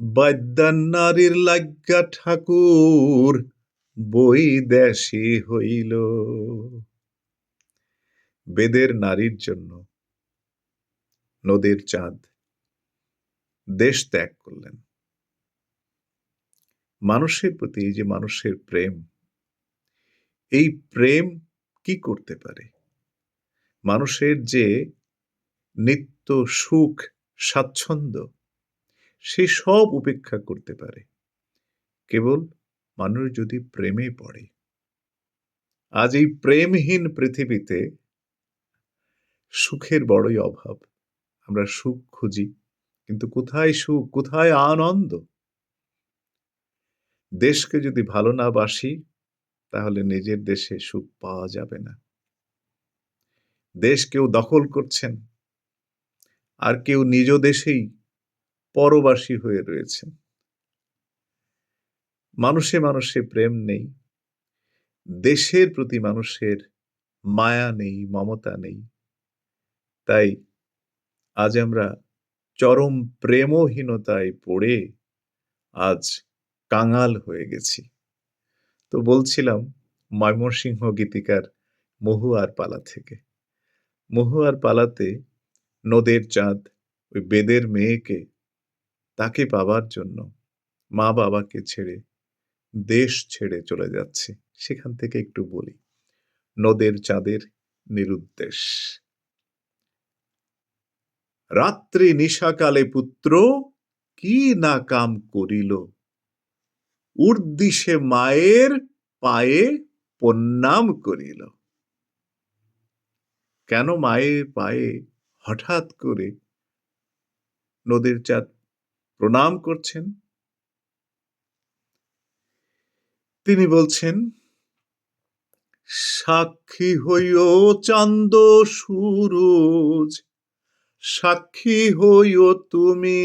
বাদ্যান নারীর লাগ্যা ঠাকুর বৈদেশী হইল। বেদের নারীর জন্য নদীর চাঁদ দেশ ত্যাগ করলেন। মানুষের প্রতি যে মানুষের প্রেম, এই প্রেম কি করতে পারে? মানুষের যে নিত্য সুখ, স্বাচ্ছন্দ্য সে সব উপেক্ষা করতে পারে। কেবল মানুষ যদি প্রেমে পড়ে, আজ এই প্রেমহীন পৃথিবীতে সুখের বড়ই অভাব। আমরা সুখ খুঁজি, কিন্তু কোথায় সুখ, কোথায় আনন্দ? দেশকে যদি ভালো না বাসি, তাহলে নিজের দেশে সুখ পাওয়া যাবে না। দেশ কেউ দখল করছেন, আর কেউ নিজ দেশেই পরবাসী হয়ে রয়েছেন। মানুষে মানুষে প্রেম নেই। দেশের প্রতি মানুষের মায়া নেই, মমতা নেই। তাই আজ আমরা চরম প্রেমহীনতায় পড়ে আজ কাঙাল হয়ে গেছি। তো বলছিলাম ময়মনসিংহ গীতিকার মহুয়ার পালা থেকে। মহুয়ার পালাতে নদের চাঁদ, ওই বেদের মেয়েকে তাকে পাবার জন্য, মা বাবাকে ছেড়ে দেশ ছেড়ে চলে যাচ্ছে। সেখান থেকে একটু বলি, নদের চাঁদের নিরুদ্দেশ। রাত্রি নিশাকালে পুত্র, কি না কাম করিল? উর্দিশে মায়ের পায়ে প্রণাম করিল। কেন মায়ের পায়ে হঠাৎ করে নদীর চাঁদ প্রণাম করছেন। তিনি বলছেন, সাক্ষী হইও চান্দ সুরজ, সাক্ষী হইও তুমি।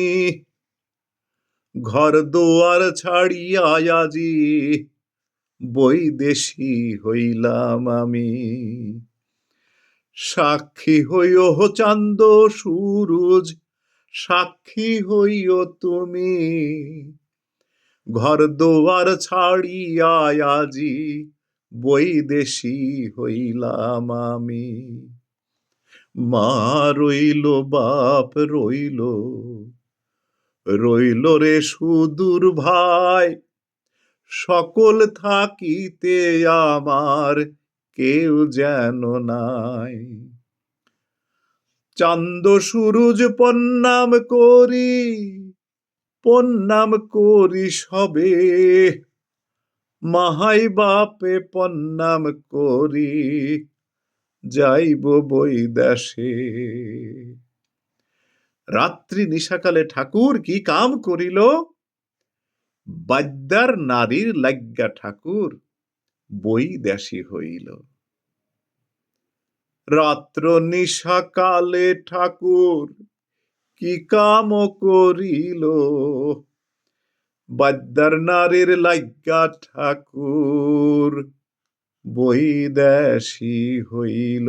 ঘর দোয়ার ছাড়িয়া আজি বৈদেশী হইলাম আমি। সাক্ষী হইও চান্দ সুরজ সাক্ষী হইও তুমি। ঘর দোয়ার ছাড়িয়া আজি বৈদেশী হইলাম আমি। মা রইল, বাপ রইল রইল রে সুদূর ভাই। সকল থাকিতে আমার কেউ যেন নাই। চান্দ সুরুজ পন্নাম করি পন্নাম করি সবে। মাহাই বাপে পন্নাম করি, যাইব বই দেশে রাত্রি নিশাকালে ঠাকুর কি কাম করিল? বাদ্যার নারীর লাগ্যা ঠাকুর বই দেশি হইল। রাত্র নিশাকালে ঠাকুর কি কাম করিল? বাদ্যার নারীর লাগ্যা ঠাকুর বৈদেশী হইল।